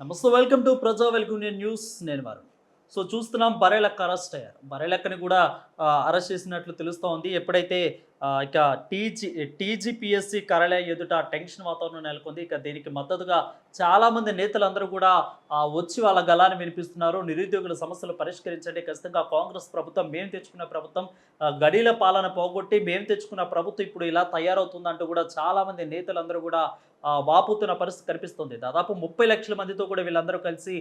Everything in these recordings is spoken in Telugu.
నమస్తే welcome to Praja welcome news. నేను వారు. సో చూస్తున్నాం బరేలక్క అరెస్ట్ అయ్యారు. బరేలక్కని కూడా అరెస్ట్ చేసినట్లు తెలుస్తూ ఉంది. ఎప్పుడైతే ఇక టీజీ టీజీపీఎస్సీ కార్యాలయం ఎదుట టెన్షన్ వాతావరణం నెలకొంది. ఇక దీనికి మద్దతుగా చాలామంది నేతలందరూ కూడా వచ్చి వాళ్ళ గలాన్ని వినిపిస్తున్నారు. నిరుద్యోగుల సమస్యలు పరిష్కరించండి. ఖచ్చితంగా కాంగ్రెస్ ప్రభుత్వం మేము తెచ్చుకున్న ప్రభుత్వం గడీల పాలన పోగొట్టి మేము తెచ్చుకున్న ప్రభుత్వం ఇప్పుడు ఇలా తయారవుతుందంటూ కూడా చాలామంది నేతలందరూ కూడా వాపుతున్న పరిస్థితి కనిపిస్తుంది. దాదాపు ముప్పై లక్షల మందితో కూడా వీళ్ళందరూ కలిసి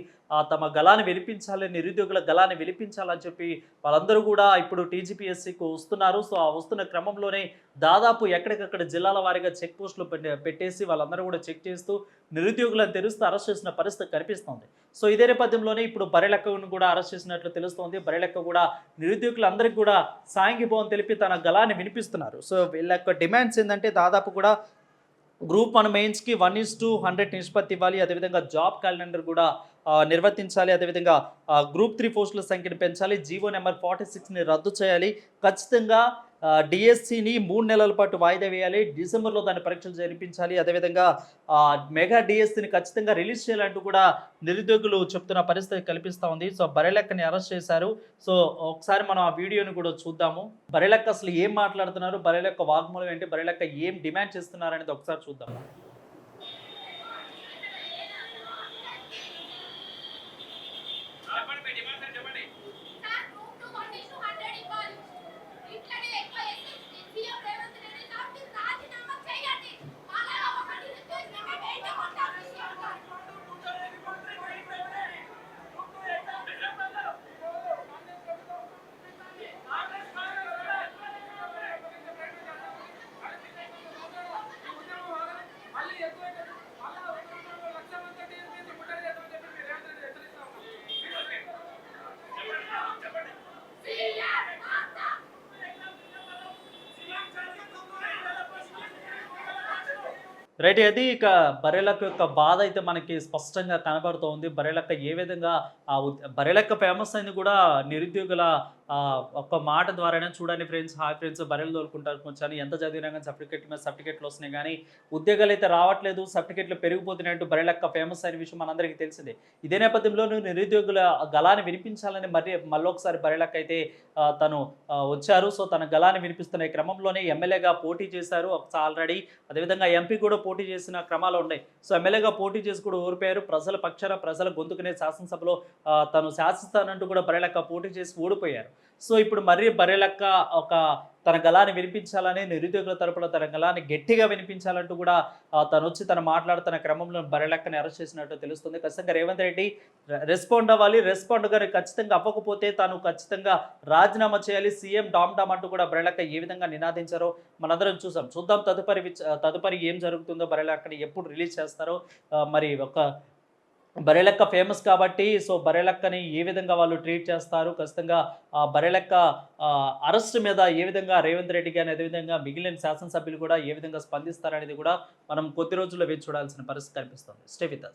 తమ గలాన్ని వినిపించాలి నిరుద్యోగుల గలాన్ని వినిపించాలని చెప్పి వాళ్ళందరూ కూడా ఇప్పుడు టీజీపీఎస్సీకి వస్తున్నారు. సో ఆ వస్తున్న క్రమంలో క్రమంలోనే దాదాపు ఎక్కడికక్కడ జిల్లాల వారీగా చెక్ పోస్టులు పెట్టేసి వాళ్ళందరూ కూడా చెక్ చేస్తూ నిరుద్యోగులను తెరుస్తూ అరెస్ట్ చేసిన పరిస్థితి కనిపిస్తోంది. సో ఇదే నేపథ్యంలోనే ఇప్పుడు బరిలెక్కను కూడా అరెస్ట్ చేసినట్లు తెలుస్తోంది. బరిలెక్క కూడా నిరుద్యోగులందరికీ కూడా సాంఘీభావం తెలిపి తన గలాన్ని వినిపిస్తున్నారు. సో వీళ్ళ యొక్క డిమాండ్స్ ఏంటంటే దాదాపు కూడా గ్రూప్ వన్ మెయిన్స్కి వన్ ఇస్ టూ హండ్రెడ్ నిష్పత్తి ఇవ్వాలి. అదేవిధంగా జాబ్ క్యాలెండర్ కూడా నిర్వర్తించాలి. అదేవిధంగా గ్రూప్ త్రీ పోస్టుల సంఖ్యను పెంచాలి. జీవో నెంబర్ ఫార్టీ సిక్స్ని రద్దు చేయాలి. ఖచ్చితంగా డిఎస్సిని మూడు నెలల పాటు వాయిదా వేయాలి. డిసెంబర్లో దాని పరీక్షలు జరిపించాలి. అదేవిధంగా మెగా డిఎస్సిని ఖచ్చితంగా రిలీజ్ చేయాలంటూ కూడా నిరుద్యోగులు చెప్తున్న పరిస్థితి కల్పిస్తూ ఉంది. సో బరెలెక్కని అరెస్ట్ చేశారు. సో ఒకసారి మనం ఆ వీడియోని కూడా చూద్దాము. బరెలెక్క అసలు ఏం మాట్లాడుతున్నారు? బరెలెక్క వాగ్మూలం ఏంటి? బరెలెక్క ఏం డిమాండ్ చేస్తున్నారు అనేది ఒకసారి చూద్దాం చెప్పండి మీ డిమాండ్స్ ఏంటి చెప్పండి sir group two one is to hundred ఇవ్వాలి ఇట్లనే ఎక్కువ SSC CM Revanth Reddy sir మీరు రాజీనామా చేయండి మళ్ళా ఒకటి రిక్వెస్ట్ బయట కొంటారు సీఎం గారు మళ్ళీ ఎక్కువ మళ్ళీ ఒక లక్ష మంది టీఎస్పీ ముట్టడి చేస్తామని చెప్పి మీరు రేవంత్ రెడ్డి హెచ్చరిస్తా ఉన్నాం చెప్పండి సీఎం మాతా రైట్ అది ఇక బరేలక్క యొక్క బాధ అయితే మనకి స్పష్టంగా కనబడుతోంది. బరేలక్క ఏ విధంగా ఆ ఉద్- ఫేమస్ అయింది కూడా నిరుద్యోగుల ఒక్క మాట ద్వారానే చూడండి ఫ్రెండ్స్ హాయ్ ఫ్రెండ్స్ బరెలు తోలుకుంటారు కొంచెం. ఎంత చదివినా కానీ సర్టిఫికెట్ మీద సర్టిఫికెట్లు వస్తున్నాయి కానీ ఉద్యోగాలు అయితే రావట్లేదు. సర్టిఫికెట్లు పెరిగిపోతున్నట్టు బరెలక్క ఫేమస్ అయిన విషయం మనందరికీ తెలిసిందే. ఇదే నేపథ్యంలో నిరుద్యోగుల గలాన్ని వినిపించాలని మరి మళ్ళొకసారి బరెలక్క అయితే తను వచ్చారు. సో తన గలాన్ని వినిపిస్తున్న ఈ క్రమంలోనే ఎమ్మెల్యేగా పోటీ చేశారు. ఆల్రెడీ అదేవిధంగా ఎంపీ కూడా పోటీ చేసిన క్రమాలు ఉన్నాయి. సో ఎమ్మెల్యేగా పోటీ చేసి కూడా ఓడిపోయారు. ప్రజల పక్షాన ప్రజల గొంతుకునే శాసనసభలో తను శాసిస్తానంటూ కూడా బరెలక్క పోటీ చేసి ఓడిపోయారు. సో ఇప్పుడు మరీ బరెలక్క ఒక తన గలాన్ని వినిపించాలని నిరుద్యోగుల తరపున తన గలాన్ని గట్టిగా వినిపించాలంటూ కూడా తను వచ్చి తను మాట్లాడుతున్న క్రమంలో బరెలక్కని అరెస్ట్ చేసినట్టు తెలుస్తుంది. ఖచ్చితంగా రేవంత్ రెడ్డి రెస్పాండ్ అవ్వాలి. రెస్పాండ్ గారు ఖచ్చితంగా అవ్వకపోతే తాను ఖచ్చితంగా రాజీనామా చేయాలి. సీఎం డామ్ డామ్ అంటూ కూడా బరెలక్క ఏ విధంగా నినాదించారో మనందరం చూసాం. చూద్దాం తదుపరి తదుపరి ఏం జరుగుతుందో బరెలక్కని ఎప్పుడు రిలీజ్ చేస్తారో మరి ఒక బరెలక్క ఫేమస్ కాబట్టి సో బరెలక్కని ఏ విధంగా వాళ్ళు ట్రీట్ చేస్తారు? ఖచ్చితంగా ఆ బరెలక్క అరెస్ట్ మీద ఏ విధంగా రేవంత్ రెడ్డి గారిని అదేవిధంగా మిగిలిన శాసనసభ్యులు కూడా ఏ విధంగా స్పందిస్తారనేది కూడా మనం కొద్ది రోజుల్లో వేచి చూడాల్సిన పరిస్థితి కనిపిస్తుంది. స్టే